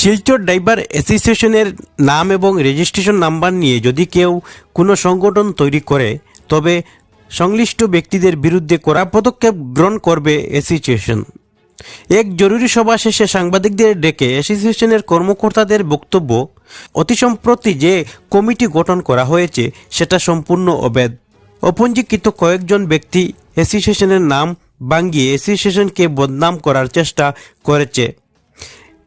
Silchar driver অ্যাসোসিয়েশনের নাম এবং রেজিস্ট্রেশন নাম্বার নিয়ে যদি কেউ কোনো সংগঠন তৈরি করে, তবে সংশ্লিষ্ট ব্যক্তিদের বিরুদ্ধে কড়া পদক্ষেপ গ্রহণ করবে অ্যাসোসিয়েশন। এক জরুরি সভা শেষে সাংবাদিকদের ডেকে অ্যাসোসিয়েশনের কর্মকর্তাদের বক্তব্য অতি সম্প্রতি যে কমিটি গঠন করা হয়েছে, সেটা সম্পূর্ণ অবেধ। অপঞ্জীকৃত কয়েকজন ব্যক্তি অ্যাসোসিয়েশনের নাম ভাঙ্গিয়ে অ্যাসোসিয়েশনকে বদনাম করার চেষ্টা করেছে।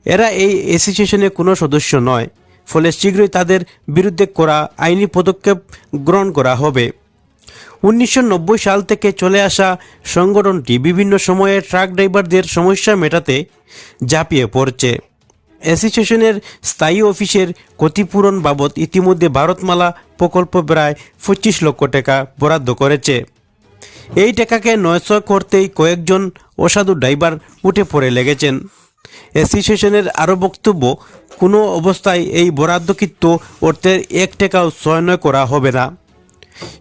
এরা এই অ্যাসোসিয়েশনের কোনো সদস্য নয়। ফলে শীঘ্রই তাদের বিরুদ্ধে করা আইনি পদক্ষেপ গ্রহণ করা হবে। উনিশশো নব্বই সাল থেকে চলে আসা সংগঠনটি বিভিন্ন সময়ে ট্রাক ড্রাইভারদের সমস্যা মেটাতে ঝাঁপিয়ে পড়ছে। অ্যাসোসিয়েশনের স্থায়ী অফিসের ক্ষতিপূরণ বাবদ ইতিমধ্যে ভারতমালা প্রকল্প প্রায় পঁচিশ লক্ষ টাকা বরাদ্দ করেছে। এই টাকাকে নয়শো করতেই কয়েকজন অসাধু ড্রাইভার উঠে পড়ে লেগেছেন। অ্যাসোসিয়েশনের আরও বক্তব্য, কোনো অবস্থায় এই বরাদ্দকৃত অর্থের এক টাকাও সয়নয় করা হবে না।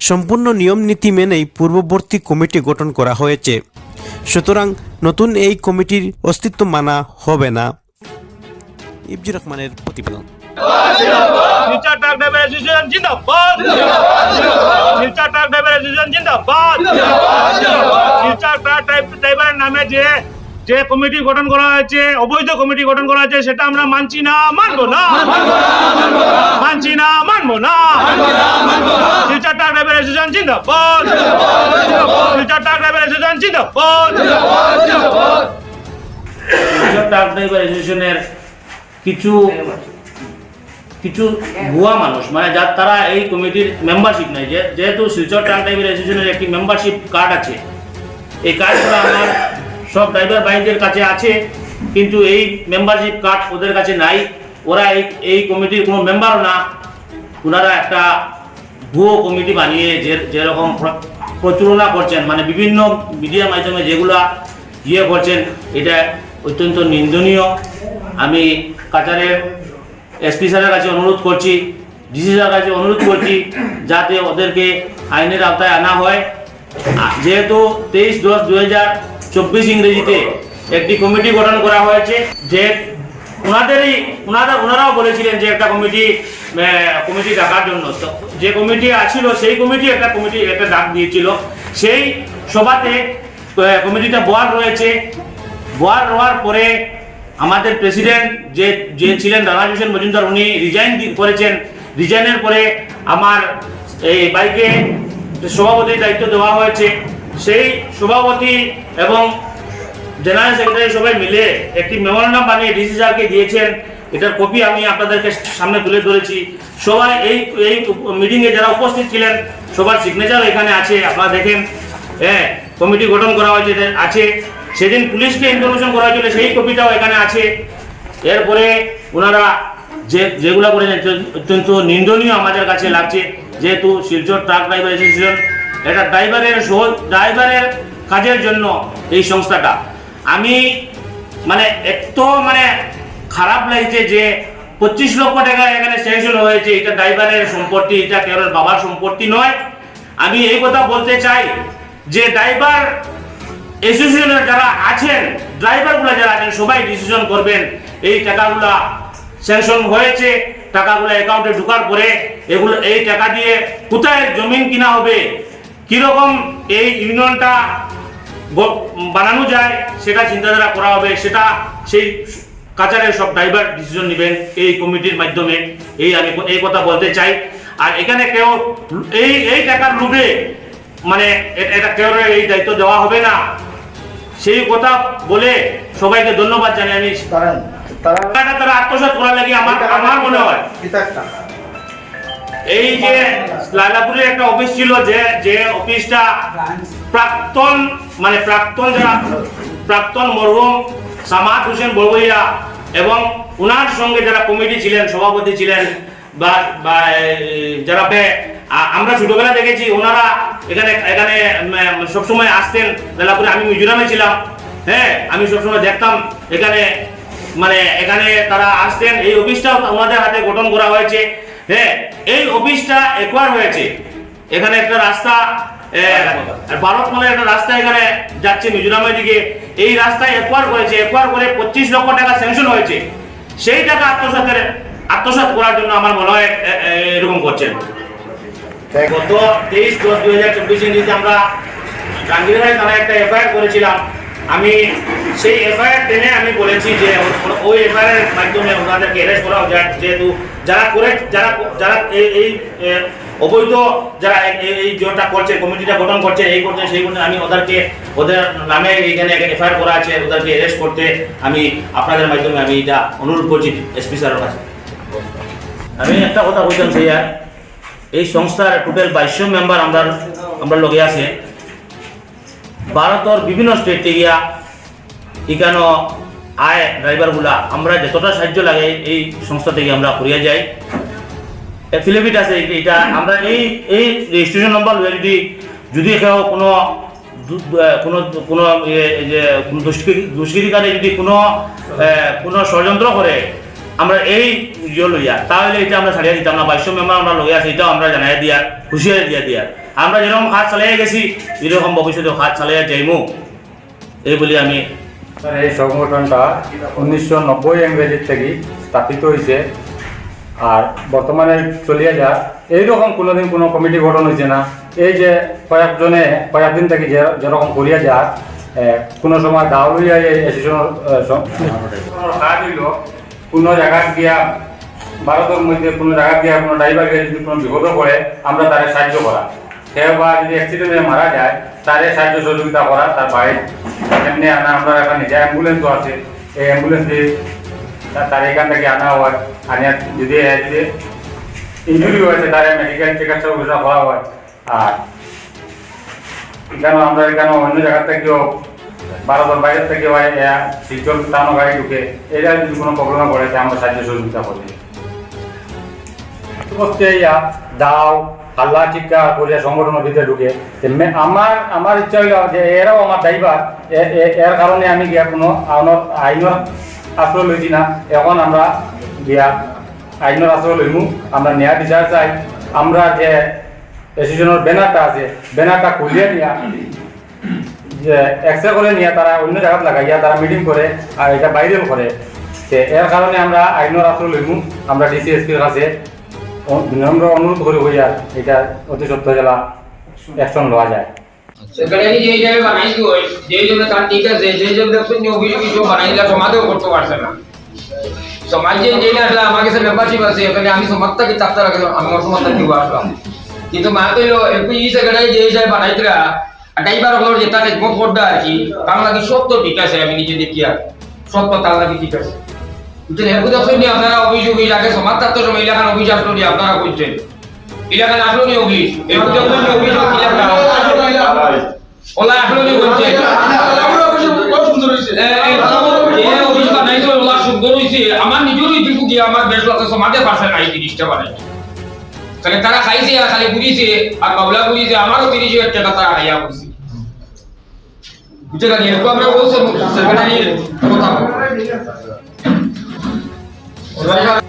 সম্পূর্ণ নিয়ম নীতি মেনেই পূর্ববর্তী কমিটি গঠন করা হয়েছে। সুতরাং নতুন এই কমিটির অস্তিত্ব মানা হবে না। ইবজুর রহমানের প্রতিবেদন। নামে যে যে কমিটি গঠন করা হয়েছে, অবৈধ কমিটি গঠন করা হয়েছে, সেটা আমরা মানছি না, মানবো না। মানছি না, মানবো না। নীচা ট্রাক ড্রাইভার অ্যাসোসিয়েশন জিন্দাবাদ। নীচা ট্রাক ড্রাইভার অ্যাসোসিয়েশন জিন্দাবাদ। শিলচর ট্রাক ড্রাইভার অ্যাসোসিয়েশনের কিছু কিছু ভুয়া মানুষ মানে যার তারা এই কমিটির মেম্বারশিপ নেই যেহেতু শিলচর ট্রাক ড্রাইভার অ্যাসোসিয়েশনের একটি মেম্বারশিপ কার্ড আছে, এই কার্ডটা আমার সব ড্রাইভার ভাইদের কাছে আছে, কিন্তু এই মেম্বারশিপ কার্ড ওদের কাছে নাই। ওরা এই এই কমিটির কোনো মেম্বারও না। ওনারা একটা ভুয়ো কমিটি বানিয়ে যে, যেরকম প্র- প্রচারণা করছেন। মানে বিভিন্ন মিডিয়ার মাধ্যমে যেগুলা ইয়ে করছেন, এটা অত্যন্ত নিন্দনীয়। আমি কাতারের এসপি স্যারের কাছে অনুরোধ করছি ডিসি স্যারের কাছে অনুরোধ করছি, যাতে ওদেরকে আইনের আওতায় আনা হয়। যেহেতু তেইশ দশ দু হাজার চব্বিশ ইংরেজিতে একটি কমিটি গঠন করা হয়েছে যে ওনাদেরই ওনারা ওনারাও বলেছিলেন যে একটা কমিটি কমিটি ডাকার জন্য। যে কমিটি আছিল, সেই কমিটি একটা কমিটি, একটা ডাক দিয়েছিল। সেই সভাতে কমিটিটা বহাল রয়েছে। বহাল হওয়ার পরে আমাদের প্রেসিডেন্ট যে যে ছিলেন হোসেন মজুমদার, উনি রিজাইন করেছেন। রিজাইনের পরে আমার এই বাইকে সভাপতির দায়িত্ব দেওয়া হয়েছে। সেই সভাপতি এবং জেনারেল সেক্রেটারি সবাই মিলে একটি মেমোরেন্ডাম বানিয়ে ডিসি স্যারকে দিয়েছেন। এটার কপি আমি আপনাদেরকে সামনে তুলে ধরেছি। সবাই এই এই মিটিংয়ে যারা উপস্থিত ছিলেন, সবার সিগনেচার এখানে আছে, আপনারা দেখেন। হ্যাঁ কমিটি গঠন করা হয়েছে আছে। সেদিন পুলিশকে ইনফরমেশন করা হয়েছিল, সেই কপিটাও এখানে আছে। এরপরে ওনারা যে, যেগুলো করেছেন, অত্যন্ত- নিন্দনীয় আমাদের কাছে লাগছে। যেহেতু শিলচর ট্রাক ড্রাইভার অ্যাসোসিয়েশন এটা ড্রাইভারের সহ ড্রাইভারের কাজের জন্য এই সংস্থাটা। আমি মানে এত মানে খারাপ লাগছে যে পঁচিশ লক্ষ টাকা এখানে স্যাংশন হয়েছে, এটা ড্রাইভারের সম্পত্তি, এটা কেবল বাবার সম্পত্তি নয়। আমি এই কথা বলতে চাই যে ড্রাইভার অ্যাসোসিয়েশনের যারা আছেন ড্রাইভারগুলো যারা আছেন, সবাই ডিসিশন করবেন, এই টাকাগুলা স্যাংশন হয়েছে, টাকাগুলো অ্যাকাউন্টে ঢোকার পরে এগুলো, এই টাকা দিয়ে কোথায় জমিন কিনা হবে কীরকম এই ইউনিয়নটা বানানো যায় সেটা চিন্তাধারা করা হবে সেটা সেই কাচারের সব ড্রাইভার ডিসিশন নেবেন এই কমিটির মাধ্যমে। এই আমি এই কথা বলতে চাই। আর এখানে কেউ এই এই টাকার লোভে মানে এটা কেউ এই দায়িত্ব দেওয়া হবে না। সেই কথা বলে সবাইকে ধন্যবাদ জানাই আমি তারা তারা আত্মসাৎ করার লাগে আমার আমার মনে হয়। এই যে লালাপুরে একটা অফিস ছিল যে যে অফিসটা প্রাক্তন মানে প্রাক্তন যারা, প্রাক্তন মরহুম সামাদ হোসেন বড়বইয়া এবং ওনার সঙ্গে যারা কমিটি ছিলেন, সভাপতি ছিলেন বা যারা আমরা ছোটবেলা দেখেছি ওনারা এখানে এখানে সবসময় আসতেন লালাপুরে। আমি মিজোরামে ছিলাম হ্যাঁ আমি সবসময় দেখতাম এখানে মানে এখানে তারা আসতেন। এই অফিসটাও ওনাদের হাতে গঠন করা হয়েছে। হ্যাঁ এই অফিসটা একবার হয়েছে। এখানে একটা রাস্তা ভারত মনে একটা রাস্তা এখানে যাচ্ছে মিজোরামের দিকে। এই রাস্তায় একবার করেছে একবার করে পঁচিশ লক্ষ টাকা স্যাংশন হয়েছে। সেই টাকা আত্মসাতের আত্মসাৎ করার জন্য আমার মনে হয় এরকম করছেন। গত তেইশ দশ দুই হাজার চব্বিশ আমরা গান্ধীঘাট থানায় একটা এফআইআর করেছিলাম। আমি সেই এফআইআর টেনে আমি বলেছি যে ওই এফআইআর মাধ্যমে ওনাদেরকে অ্যারেস্ট করা হোক, যা- যেহেতু যারা করে যারা যারা এই অবৈধ যারা এই- যেটা করছে কমিটিটা গঠন করছে এই করছে সেই করছে আমি ওদেরকে ওদের নামে এইখানে এফআইআর করা আছে ওদেরকে অ্যারেস্ট করতে আমি আপনাদের মাধ্যমে আমি এটা অনুরোধ করছি এসপি স্যারের কাছে। আমি একটা কথা বলছিলাম সেইয়া এই সংস্থার টোটাল বাইশশো মেম্বার আমরা আমরা লগে আছে। ভারতের বিভিন্ন স্টেট থেকে এখানে আয় ড্রাইভারগুলা আমরা যতটা সাহায্য লাগে এই সংস্থা থেকে আমরা করিয়া যাই। অ্যাফিলেভিট আছে এটা আমরা এই এই রেজিস্ট্রেশন নম্বর যদি যদি কেউ কোনো কোনো কোনো ইয়ে, যে দুষ্কৃতিকারী যদি কোনো কোনো ষড়যন্ত্র করে আমরা এই ইয়ে লইয়া তাহলে এটা আমরা ছাড়িয়ে দিতাম না। বাইশ মেম্বার আমরা লইয়া আছি এটাও আমরা জানাই দিয়া হুঁশিয়ারি দিয়া দিয়া। আমরা যেরকম হাত চালিয়ে গেছি এরকম ভবিষ্যতে হাত চালিয়ে যাইমু। এই বলি আমি। এই সংগঠনটা উনিশশো নব্বই ইংরেজির থেকে স্থাপিত হয়েছে আর বর্তমানে চলিয়ে যা এইরকম কোনোদিন কোনো কমিটি গঠন হয়েছে না। এই যে কয়েকজনে কয়েকদিন থেকে যে যেরকম করিয়া যা কোনো সময় দাও লইয়া এই অ্যাসোসিয়েশনের কাজ হইল কোনো জায়গায় গিয়া ভারতের মধ্যে কোনো জায়গা গিয়া কোনো ড্রাইভারকে যদি কোনো বিপদও পড়ে আমরা তারে সাহায্য করা। কেউ বা যদি অ্যাক্সিডেন্টে মারা যায় তারে সাহায্য সহযোগিতা করা তার বাড়ি এমনি আনা আমরা এখন নিজে অ্যাম্বুলেন্সও আছে এই অ্যাম্বুলেন্স দিয়ে তার এখান থেকে আনা হয় আনিয়া যদি ইঞ্জুরি হয়েছে তার মেডিকেল চিকিৎসা ব্যবস্থা করা হয় আর এখানে আমরা এখানে অন্য জায়গা থেকেও ভারতের বাইরে থেকে হয় শিলচর টানো গাড়ি ঢুকে এরা যদি কোনো প্রবলেমে পড়ে তা আমরা সাহায্য সহযোগিতা করি করতে দাও হাল্লা চিৎকা করিয়া সংগঠনের ভিতরে ঢুকে। আমার আমার ইচ্ছা হইল যে এরাও আমার ড্রাইভার এর কারণে আমি গিয়া কোনো আইনত আইনের আশ্রয় লইছি না এখন আমরা গিয়া আইনের আশ্রয় লইমু আমরা ন্যায় বিচার চাই, আমরা যে অ্যাসোসিয়েশনের ব্যানারটা আছে ব্যানারটা খুলিয়ে নিয়া। যে এক্সরে করে নিয়ে, তারা অন্য জায়গাত লাগাইয়া তারা মিটিং করে আর এটা ভাইরাল করে এর কারণে আমরা আইনের আশ্রয় লইমু আমরা ডিসিএসপির কাছে বিনম্র অনুরোধ করি হইয়া এটা অতি সত্য জেলা অ্যাকশন লওয়া যায়। হিসাবে যে জন্য তার ঠিক আছে যে জন্য অভিযোগ কিছু বানাইলা করতে পারছে না। সমাজে আমার আমি আমার কিন্তু হিসাবে করবে আর কি লাগি ঠিক আছে, আমি নিজে দেখি আর তো তার লাগি ঠিক আছে। এরকম দেখছেন যে আপনারা অভিযোগ আগে সমাজ থাকতো সময় এলাকার অভিযোগ আসলো আপনারা করছেন এলাকায় আসলো নি অভিযোগ দেখছেন যে অভিযোগ ওলা আসলো নি বলছে। আমার নিজেরই দিকু গিয়ে আমার বেশ লাগে সমাজে পারছে না এই জিনিসটা বানাই তারা খাইছে আর খালি বুঝিছে আর বাবলা বুঝিছে আমারও তিরিশ হাজার টাকা তারা হাইয়া করছে বুঝতে পারি এরকম আমরা বলছি সেক্রেটারি কথা